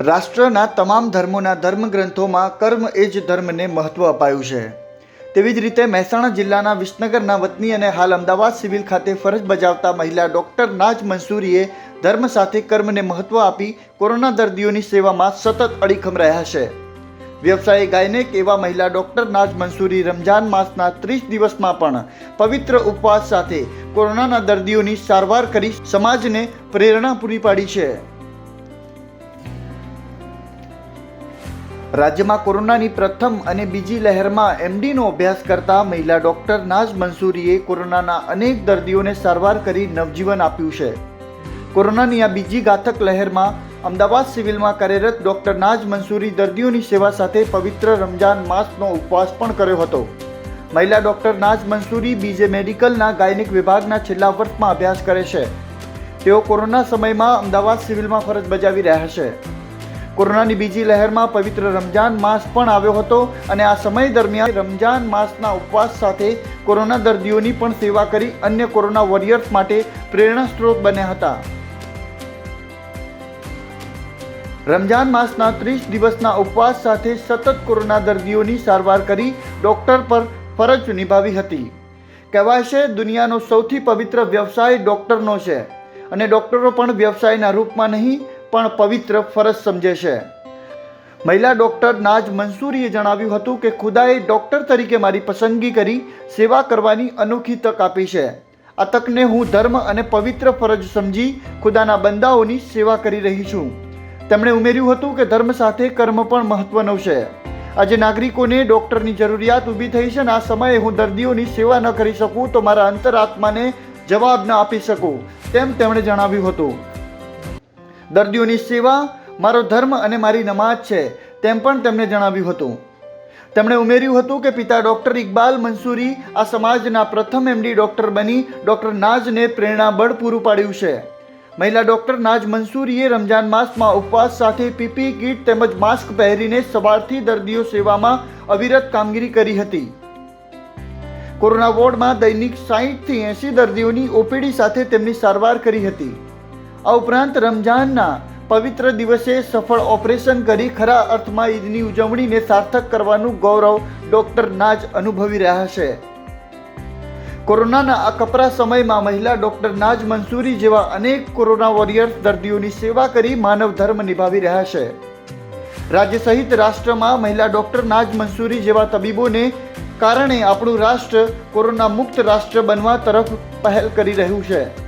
રાષ્ટ્રના તમામ ધર્મોના ધર્મગ્રંથોમાં કર્મ એ જ ધર્મને મહત્વ અપાયું છે. તેવી જ રીતે મહેસાણા જિલ્લાના વિસનગરના વતની અને હાલ અમદાવાદ સિવિલ ખાતે ફરજ બજાવતા મહિલા ડૉક્ટર નાજ મંસૂરીએ ધર્મ સાથે કર્મને મહત્વ આપી કોરોના દર્દીઓની સેવામાં સતત અડીખમ રહ્યા છે. વ્યવસાયી ગાયનેક એવા મહિલા ડૉક્ટર નાજ મંસૂરી રમજાન માસના ત્રીસ દિવસમાં પણ પવિત્ર ઉપવાસ સાથે કોરોનાના દર્દીઓની સારવાર કરી સમાજને પ્રેરણા પૂરી પાડી છે. રાજ્યમાં કોરોનાની પ્રથમ અને બીજી લહેરમાં એમડીનો અભ્યાસ કરતા મહિલા ડૉક્ટર નાઝ મંસૂરીએ કોરોનાના અનેક દર્દીઓને સારવાર કરી નવજીવન આપ્યું છે. કોરોનાની આ બીજી ઘાતક લહેરમાં અમદાવાદ સિવિલમાં કાર્યરત ડૉક્ટર નાઝ મંસૂરી દર્દીઓની સેવા સાથે પવિત્ર રમજાન માસનો ઉપવાસ પણ કર્યો હતો. મહિલા ડૉક્ટર નાઝ મંસૂરી બીજે મેડિકલના ગાયનિક વિભાગના છેલ્લા વર્ષમાં અભ્યાસ કરે છે. તેઓ કોરોના સમયમાં અમદાવાદ સિવિલમાં ફરજ બજાવી રહ્યા છે. કોરોનાની બીજી લહેરમાં પવિત્ર રમજાન માસ પણ આવ્યો હતો અને આ સમય દરમિયાન રમજાન માસના ઉપવાસ સાથે કોરોના દર્દીઓની પણ સેવા કરી અન્ય કોરોના વોરિયર્સ માટે પ્રેરણા સ્ત્રોત બન્યા હતા. રમજાન માસના ત્રીસ દિવસના ઉપવાસ સાથે સતત કોરોના દર્દીઓની સારવાર કરી ડૉક્ટર પર ફરજ નિભાવી હતી. કહેવાય છે, દુનિયાનો સૌથી પવિત્ર વ્યવસાય ડૉક્ટરનો છે અને ડૉક્ટરો પણ વ્યવસાયના રૂપમાં નહીં પણ પવિત્ર ફરજ સમજે છે. મહિલા ડૉક્ટર નાજ મંસૂરીએ જણાવ્યું હતું કે ખુદાએ ડૉક્ટર તરીકે મારી પસંદગી કરી સેવા કરવાની અનોખી તક આપી છે. આ તકને હું ધર્મ અને પવિત્ર ફરજ સમજી ખુદાના બંદાઓની સેવા કરી રહી છું. તેમણે ઉમેર્યું હતું કે ધર્મ સાથે કર્મ પણ મહત્વનો છે. આજે નાગરિકોને ડૉક્ટરની જરૂરિયાત ઊભી થઈ છે અને આ સમયે હું દર્દીઓની સેવા ન કરી શકું તો મારા અંતરાત્માને જવાબ ન આપી શકું, તેમ તેમણે જણાવ્યું હતું. દર્દીઓની સેવા, મારો ધર્મ અને મારી નમાજ છે, તેમ પણ તેમણે જણાવ્યું હતું. તેમણે ઉમેર્યું હતું કે પિતા ડૉક્ટર ઇકબાલ મંસૂરી આ સમાજના પ્રથમ એમડી ડૉક્ટર બની ડૉક્ટર નાજને પ્રેરણાબળ પૂરું પાડ્યું છે. મહિલા ડૉક્ટર નાજ મંસૂરીએ રમજાન માસમાં ઉપવાસ સાથે પીપી, કીટ તેમજ માસ્ક પહેરીને સવારથી દર્દીઓ સેવામાં અવિરત કામગીરી કરી હતી. કોરોના વોર્ડમાં દૈનિક સાહીઠથી એંસી દર્દીઓની ઓપીડી સાથે તેમની સારવાર કરી હતી. આ ઉપરાંત રમજાનના પવિત્ર દિવસે સફળ ઓપરેશન કરી ખરા અર્થમાં ઈદની ઉજવણીને સાર્થક કરવાનું ગૌરવ ડૉક્ટર નાજ અનુભવી રહ્યા છે. કોરોનાના આ કપરા સમયમાં મહિલા ડૉક્ટર નાજ મંસૂરી જેવા અનેક કોરોના વોરિયર્સ દર્દીઓની સેવા કરી માનવ ધર્મ નિભાવી રહ્યા છે. રાજ્ય સહિત રાષ્ટ્રમાં મહિલા ડૉક્ટર નાજ મંસૂરી જેવા તબીબોને કારણે આપણું રાષ્ટ્ર કોરોના મુક્ત રાષ્ટ્ર બનવા તરફ પહેલ કરી રહ્યું છે.